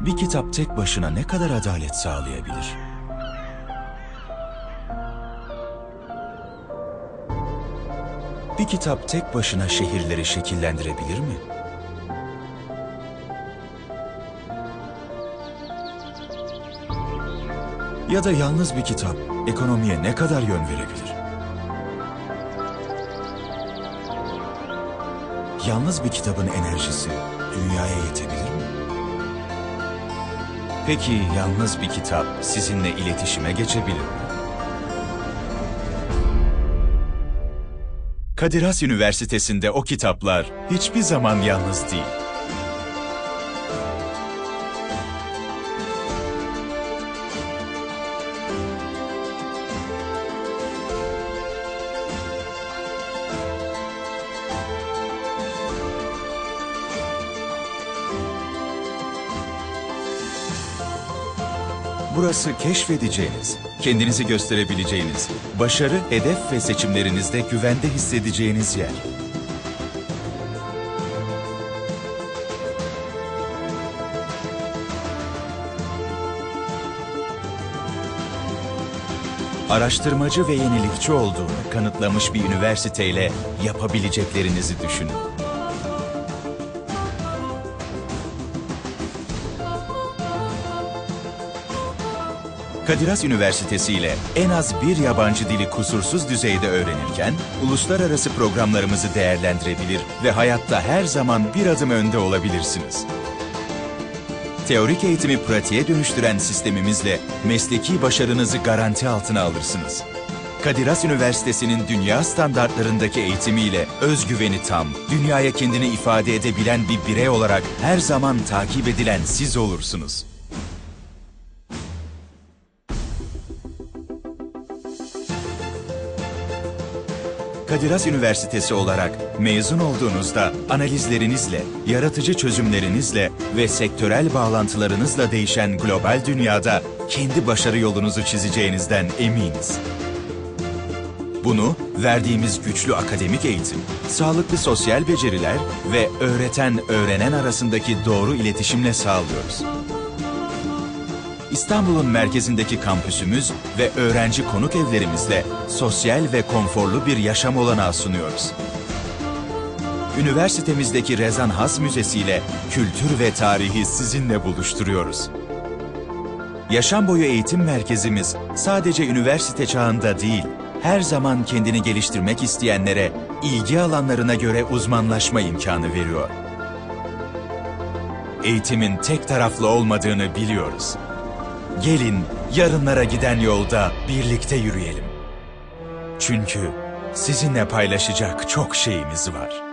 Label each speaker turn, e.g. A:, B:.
A: bir kitap tek başına ne kadar adalet sağlayabilir? Bir kitap tek başına şehirleri şekillendirebilir mi? Ya da yalnız bir kitap ekonomiye ne kadar yön verebilir? Yalnız bir kitabın enerjisi dünyaya yetebilir mi? Peki yalnız bir kitap sizinle iletişime geçebilir mi? Kadir Has Üniversitesi'nde o kitaplar hiçbir zaman yalnız değil. Burası keşfedeceğiniz, kendinizi gösterebileceğiniz, başarı, hedef ve seçimlerinizde güvende hissedeceğiniz yer. Araştırmacı ve yenilikçi olduğunu kanıtlamış bir üniversiteyle yapabileceklerinizi düşünün. Kadir Has Üniversitesi ile en az bir yabancı dili kusursuz düzeyde öğrenirken, uluslararası programlarımızı değerlendirebilir ve hayatta her zaman bir adım önde olabilirsiniz. Teorik eğitimi pratiğe dönüştüren sistemimizle mesleki başarınızı garanti altına alırsınız. Kadir Has Üniversitesi'nin dünya standartlarındaki eğitimiyle özgüveni tam, dünyaya kendini ifade edebilen bir birey olarak her zaman takip edilen siz olursunuz. Kadir Has Üniversitesi olarak mezun olduğunuzda analizlerinizle, yaratıcı çözümlerinizle ve sektörel bağlantılarınızla değişen global dünyada kendi başarı yolunuzu çizeceğinizden eminiz. Bunu verdiğimiz güçlü akademik eğitim, sağlıklı sosyal beceriler ve öğreten-öğrenen arasındaki doğru iletişimle sağlıyoruz. İstanbul'un merkezindeki kampüsümüz ve öğrenci konuk evlerimizle sosyal ve konforlu bir yaşam olanağı sunuyoruz. Üniversitemizdeki Rezan Has Müzesi ile kültür ve tarihi sizinle buluşturuyoruz. Yaşam boyu eğitim merkezimiz sadece üniversite çağında değil, her zaman kendini geliştirmek isteyenlere ilgi alanlarına göre uzmanlaşma imkanı veriyor. Eğitimin tek taraflı olmadığını biliyoruz. Gelin yarınlara giden yolda birlikte yürüyelim. Çünkü sizinle paylaşacak çok şeyimiz var.